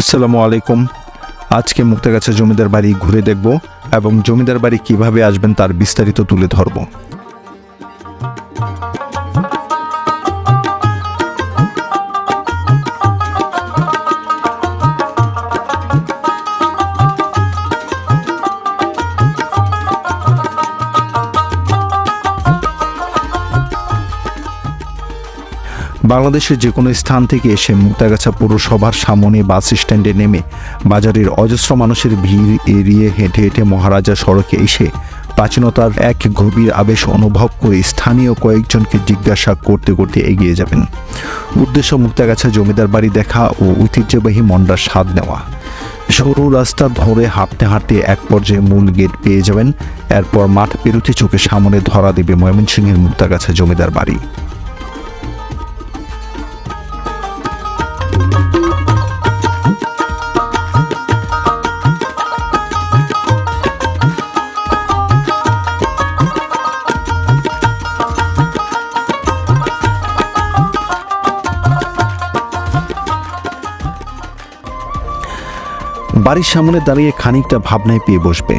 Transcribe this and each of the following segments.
আসসালামু আলাইকুম। আজকে মুক্তাগাছা জমিদার বাড়ি ঘুরে দেখব এবং জমিদার বাড়ি কীভাবে আসবেন তার বিস্তারিত তুলে ধরব। বাংলাদেশের যে কোনো স্থান থেকে এসে মুক্তাগাছা পৌরসভার সামনে বাস স্ট্যান্ডে নেমে বাজারের অজস্র মানুষের ভিড় এড়িয়ে হেঁটে হেঁটে মহারাজা সড়কে এসে প্রাচীনতার এক গভীর আবেশ অনুভব করে স্থানীয় কয়েকজনকে জিজ্ঞাসা করতে করতে এগিয়ে যাবেন। উদ্দেশ্য মুক্তাগাছা জমিদার বাড়ি দেখা ও ঐতিহ্যবাহী মন্ডার স্বাদ নেওয়া। সরু রাস্তা ধরে হাঁটতে হাঁটতে এক পর্যায়ে মূল গেট পেয়ে যাবেন। এরপর মাঠ পেরুতে চোখে সামনে ধরা দেবে ময়মনসিংহের মুক্তাগাছা জমিদার বাড়ি। বাড়ির সামনে দাঁড়িয়ে খানিকটা ভাবনায় পেয়ে বসবে।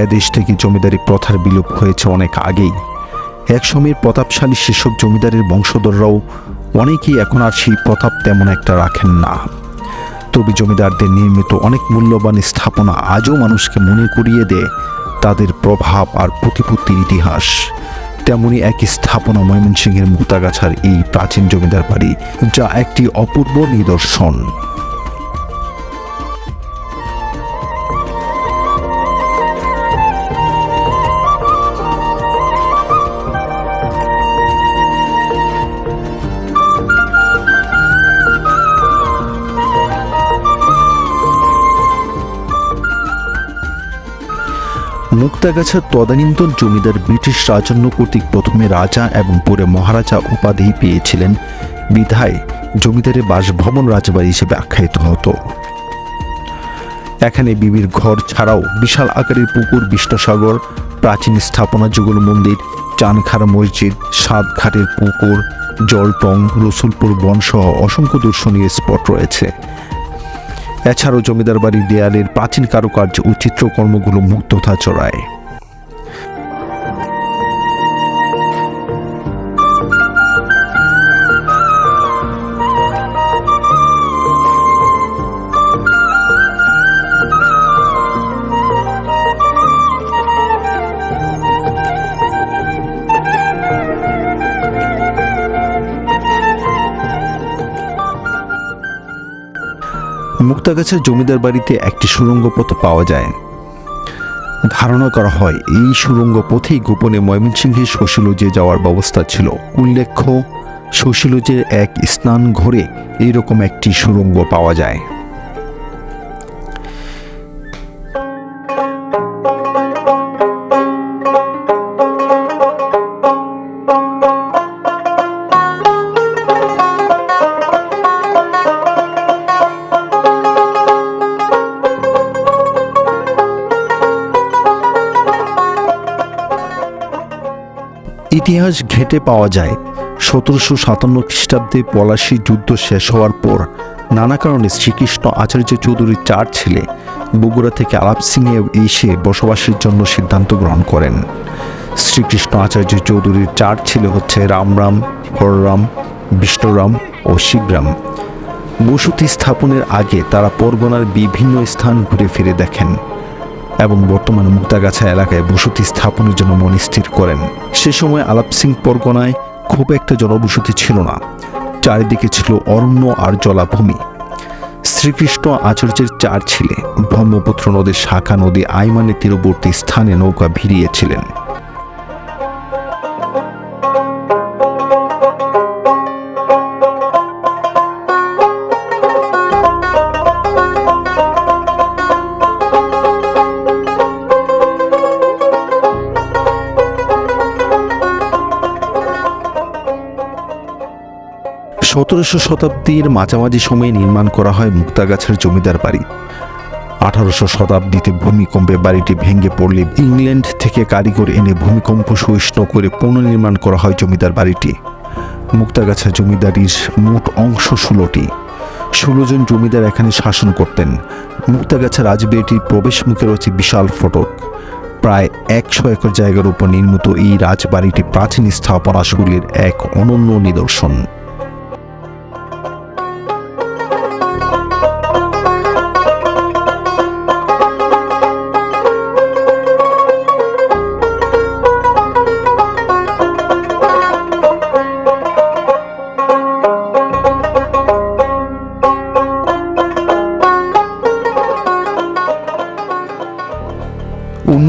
এ দেশ থেকে জমিদারি প্রথার বিলোপ হয়েছে অনেক আগেই। এক সময়ের প্রতাপশালী সেসব জমিদারের বংশধররাও অনেকেই এখন আর সেই প্রতাপ তেমন একটা রাখেন না। তবে জমিদারদের নির্মিত অনেক মূল্যবান স্থাপনা আজও মানুষকে মনে করিয়ে দেয় তাদের প্রভাব আর প্রতিপত্তির ইতিহাস। তেমনি এক স্থাপনা ময়মনসিংহের মুক্তাগাছার এই প্রাচীন জমিদার বাড়ি, যা একটি অপূর্ব নিদর্শন। মুক্তাগাছার তদানীন্তন জমিদার ব্রিটিশ রাজন্য কর্তৃক প্রথমে রাজা এবং পরে মহারাজা উপাধি পেয়েছিলেন। বিধায় জমিদারের বাসভবন রাজবাড়ি হিসেবে আখ্যায়িত হতো। এখানে বিবির ঘর ছাড়াও বিশাল আকারের পুকুর, বিষ্ণুসাগর, প্রাচীন স্থাপনা যুগল মন্দির, চানখার মসজিদ সাতঘাটের পুকুর, জলটং, রসুলপুর বন সহ অসংখ্য দর্শনীয় স্পট রয়েছে। এছাড়াও জমিদার বাড়ির দেয়ালের প্রাচীন কারুকার্য ও চিত্রকর্মগুলো মুগ্ধতা চড়ায় মুক্তাগাছার জমিদার বাড়িতে একটি সুরঙ্গ পথ পাওয়া যায়। ধারণা করা হয়, এই সুরঙ্গ পথেই গোপনে ময়মনসিংহে শশীলজে যাওয়ার ব্যবস্থা ছিল। উল্লেখ্য, শশীলজের এক স্নান ঘরে এইরকম একটি সুরঙ্গ পাওয়া যায়। ইতিহাস ঘেটে পাওয়া যায়। সতেরোশো সাতান্ন খ্রিস্টাব্দে পলাশী যুদ্ধ শেষ হওয়ার পর নানা কারণে শ্রীকৃষ্ণ আচার্য চৌধুরীর চার ছেলে বগুড়া থেকে আলাপ সিংয়ে এসে বসবাসের জন্য সিদ্ধান্ত গ্রহণ করেন। শ্রীকৃষ্ণ আচার্য চৌধুরীর চার ছেলে হচ্ছে রামরাম হররাম বিষ্ণুরাম ও শিবরাম বসতি স্থাপনের আগে তারা পরগনার বিভিন্ন স্থান ঘুরে ফিরে দেখেন। এবং বর্তমানে মুক্তাগাছা এলাকায় বসতি স্থাপনের জন্য মন স্থির করেন। সে সময় আলাপ সিং পরগনায় খুব একটা জনবসতি ছিল না। চারিদিকে ছিল অরণ্য আর জলাভূমি। শ্রীকৃষ্ণ আচার্যের চার ছেলে ব্রহ্মপুত্র নদীর শাখা নদী আইমানে তীরবর্তী স্থানে নৌকা ভিড়িয়েছিলেন। সতেরোশো শতাব্দীর মাঝামাঝি সময়ে নির্মাণ করা হয় মুক্তাগাছার জমিদার বাড়ি। আঠারোশো শতাব্দীতে ভূমিকম্পে বাড়িটি ভেঙে পড়লে ইংল্যান্ড থেকে কারিগর এনে ভূমিকম্প সহিষ্ণু করে পুনর্নির্মাণ করা হয় জমিদার বাড়িটি। মুক্তাগাছা জমিদারির মোট অংশ ষোলোটি। ষোলো জন জমিদার এখানে শাসন করতেন। মুক্তাগাছা রাজবাড়িটির প্রবেশ মুখে রয়েছে বিশাল ফটক। প্রায় একশো একর জায়গার উপর নির্মিত এই রাজবাড়িটি প্রাচীন স্থাপনাশগুলির এক অনন্য নিদর্শন।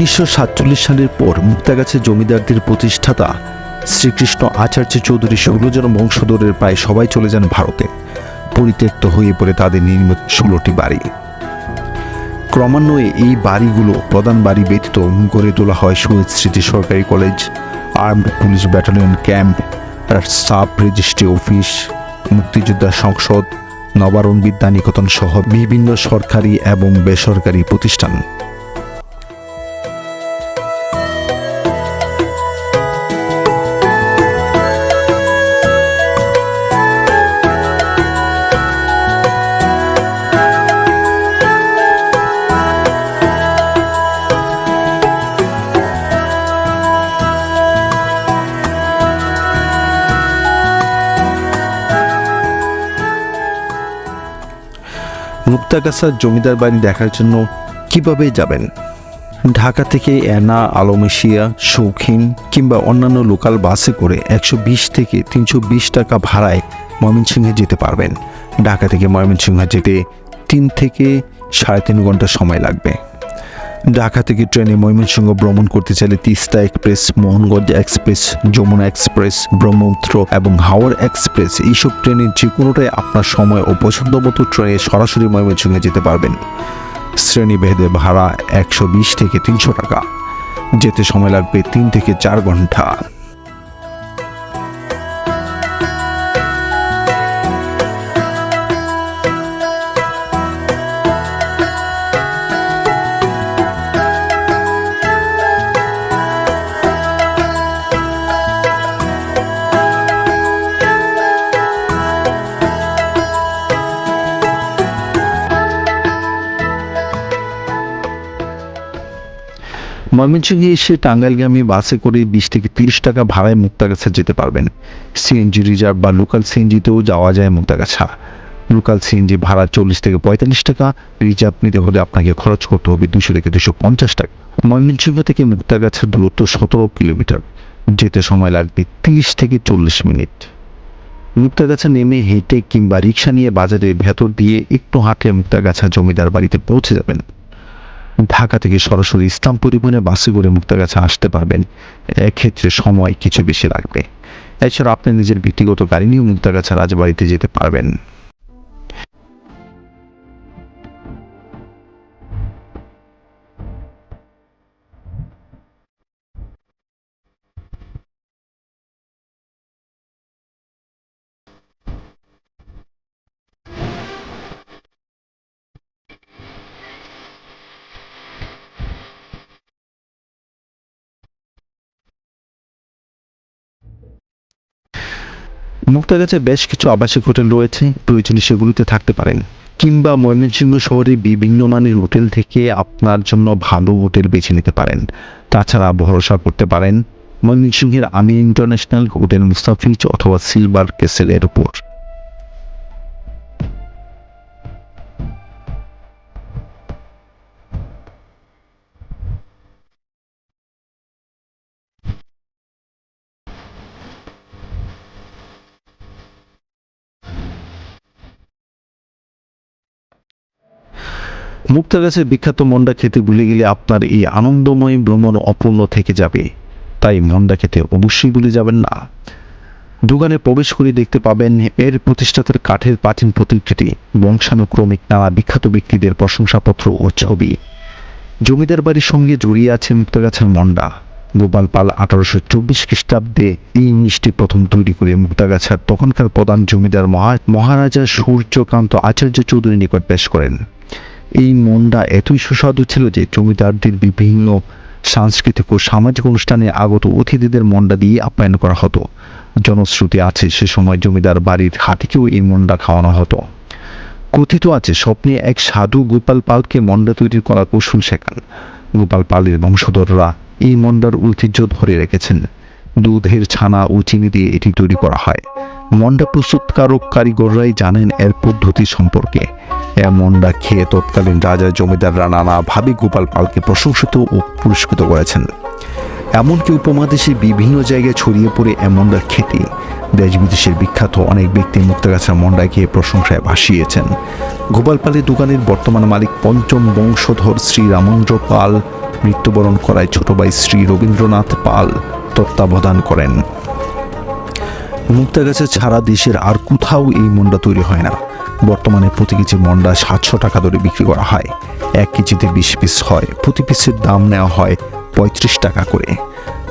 উনিশশো সাতচল্লিশ সালের পর মুক্তাগাছা জমিদারদের প্রতিষ্ঠাতা শ্রীকৃষ্ণ আচার্য চৌধুরী ষোলো বংশধরের প্রায় সবাই চলে যান ভারতে। পরিত্যক্ত হয়ে পড়ে তাদের নির্মিত ষোলোটি বাড়ি। ক্রমান্বয়ে এই বাড়িগুলো প্রধান বাড়ি ব্যতীত গড়ে তোলা হয় Shahid Smriti Sarkari college, armed police battalion camp sub registry office, মুক্তিযোদ্ধা সংসদ, নবারণ বিদ্যা নিকেতন সহ বিভিন্ন সরকারি এবং বেসরকারি প্রতিষ্ঠান। মুক্তাগাছার জমিদার বাড়ি দেখার জন্য কীভাবে যাবেন? ঢাকা থেকে অ্যানা আলমেশিয়া, শৌখিন কিংবা অন্যান্য লোকাল বাসে করে একশো বিশ থেকে তিনশো বিশ টাকা ভাড়ায় ময়মনসিংহে যেতে পারবেন। ঢাকা থেকে ময়মনসিংহ যেতে তিন থেকে সাড়ে তিন ঘণ্টা সময় লাগবে। ঢাকা থেকে ট্রেনে ময়মনসিংহ ভ্রমণ করতে চাইলে Tista express, Mohanganj express, Jamuna express, Brahmaputra এবং হাওড় এক্সপ্রেস এইসব ট্রেনের যে কোনোটাই আপনার সময় ও পছন্দ মতো ট্রেনে সরাসরি ময়মনসিংহে যেতে পারবেন। শ্রেণীভেদে ভাড়া একশো বিশ থেকে তিনশো টাকা। যেতে সময় লাগবে তিন থেকে চার ঘণ্টা। ময়মনসিংহে এসে টাঙ্গাইলগামী বাসে করে বিশ থেকে তিরিশ টাকা ভাড়ায় মুক্তাগাছা যেতে পারবেন। সিএনজি রিজার্ভ বা লোকাল সিএনজিতেও যাওয়া যায় মুক্তাগাছা। লোকাল সিএনজি ভাড়া চল্লিশ থেকে পঁয়তাল্লিশ টাকা রিজার্ভ নিতে হলে আপনাকে খরচ করতে হবে দুশো থেকে দুশো পঞ্চাশ টাকা। ময়মনসিংহ থেকে মুক্তাগাছার দূরত্ব সতেরো কিলোমিটার, যেতে সময় লাগবে তিরিশ থেকে চল্লিশ মিনিট। মুক্তাগাছা নেমে হেঁটে কিংবা রিক্সা নিয়ে বাজারের ভেতর দিয়ে একটু হাঁটলে মুক্তাগাছা জমিদার বাড়িতে পৌঁছে যাবেন। ঢাকা থেকে সরাসরি ইসলাম পরিবহনে বাসে করে মুক্তাগাছা আসতে পারবেন। এক্ষেত্রে সময় কিছু বেশি লাগবে। এছাড়া আপনি নিজের ব্যক্তিগত গাড়ি নিয়ে মুক্তাগাছা রাজবাড়িতে যেতে পারবেন। মুক্তাগাছে বেশ কিছু আবাসিক হোটেল রয়েছে, প্রয়োজনে সেগুলিতে থাকতে পারেন। কিংবা ময়মনসিংহ শহরে বিভিন্ন মানের হোটেল থেকে আপনার জন্য ভালো হোটেল বেছে নিতে পারেন। তাছাড়া ভরসা করতে পারেন ময়মনসিংহের আমি ইন্টারন্যাশনাল হোটেল মুস্তাফিজ অথবা সিলভার কেসেলের উপর। মুক্তাগাছের বিখ্যাত মন্ডা খেতে ভুলে গেলে আপনার এই আনন্দময় ভ্রমণ অপূর্ণ থেকে যাবে। তাই মন্ডা খেতে অবশ্যই ভুলে যাবেন না। দোকানে প্রবেশ করে দেখতে পাবেন এর প্রতিষ্ঠাতার কাঠের প্রাচীন প্রতিকৃতি, বংশানুক্রমিক নানা বিখ্যাত ব্যক্তিদের প্রশংসাপত্র ও ছবি। জমিদার বাড়ির সঙ্গে জড়িয়ে আছে মুক্তাগাছার মন্ডা। গোপাল পাল আঠারোশো চব্বিশ খ্রিস্টাব্দে এই মিষ্টি প্রথম তৈরি করে মুক্তাগাছার তখনকার প্রধান জমিদার মহা, মহারাজা সূর্যকান্ত আচার্য চৌধুরীর নিকট পেশ করেন। এই মন্ডা এতই সুস্বাদু ছিল যে জমিদারদের বিভিন্ন সাংস্কৃতিক ও সামাজিক অনুষ্ঠানে আগত অতিথিদের মন্ডা দিয়ে আপ্যায়ন করা হতো। জনশ্রুতি আছে সে সময় জমিদার বাড়ির হাতিকেও এই মন্ডা খাওয়ানো হতো। কথিত আছে, স্বপ্নে এক সাধু গোপাল পালকে মন্ডা তৈরির কলা কৌশল শেখান। গোপাল পালের বংশধররা এই মন্ডার ঐতিহ্য ধরে রেখেছেন। দুধের ছানা ও চিনি দিয়ে এটি তৈরি করা হয়। মন্ডা প্রস্তুতকারক কারিগররাই জানেন এর পদ্ধতি সম্পর্কে। এ মন্ডা খেয়ে তৎকালীন রাজা জমিদাররা নানাভাবে গোপাল পালকে প্রশংসিত ও পুরস্কৃত করেছেন। এমনকি উপমহাদেশে বিভিন্ন জায়গায় ছড়িয়ে পড়ে এ মন্ডার খ্যাতি দেশ বিদেশের বিখ্যাত অনেক ব্যক্তি মুক্তাগাছার মন্ডা খেয়ে প্রশংসায় ভাসিয়েছেন। গোপাল পালের দোকানের বর্তমান মালিক পঞ্চম বংশধর শ্রী রামেন্দ্র পাল মৃত্যুবরণ করায় ছোট ভাই শ্রী রবীন্দ্রনাথ পাল তত্ত্বাবধান করেন। মুক্তাগাছা ছাড়া দেশের আর কোথাও এই মন্ডা তৈরি হয় না। বর্তমানে প্রতি কেজি মন্ডা সাতশো টাকা দরে বিক্রি করা হয়। এক কেজিতে বিশ পিস হয়। প্রতি পিসের দাম নেওয়া হয় পঁয়ত্রিশ টাকা করে।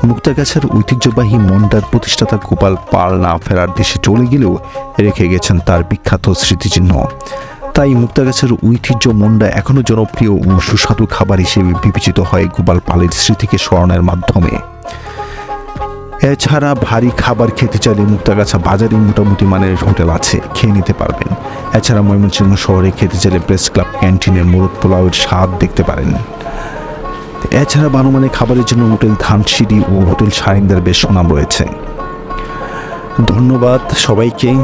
মুক্তাগাছার ঐতিহ্যবাহী মন্ডার প্রতিষ্ঠাতা গোপাল পাল না ফেরার দেশে চলে গেলেও রেখে গেছেন তার বিখ্যাত স্মৃতিচিহ্ন। তাই মুক্তাগাছার ঐতিহ্য মন্ডা এখনও জনপ্রিয় ও সুস্বাদু খাবার হিসেবে বিবেচিত হয় গোপাল পালের স্মৃতিকে স্মরণের মাধ্যমে। এছাড়া ভারী খাবার খেতে চাইলে মুক্তাগাছা বাজারে মোটামুটি মানের হোটেল আছে, খেয়ে নিতে পারবেন। এছাড়া ময়মনসিংহ শহরে খেতে চাইলে প্রেস ক্লাব ক্যান্টিনের মোরগ পোলাওয়ের স্বাদ দেখতে পারেন। এছাড়া বানুমানে খাবারের জন্য হোটেল ধানসিঁড়ি ও হোটেল সারিন্দার বেশ সুনাম রয়েছে। ধন্যবাদ সবাইকে।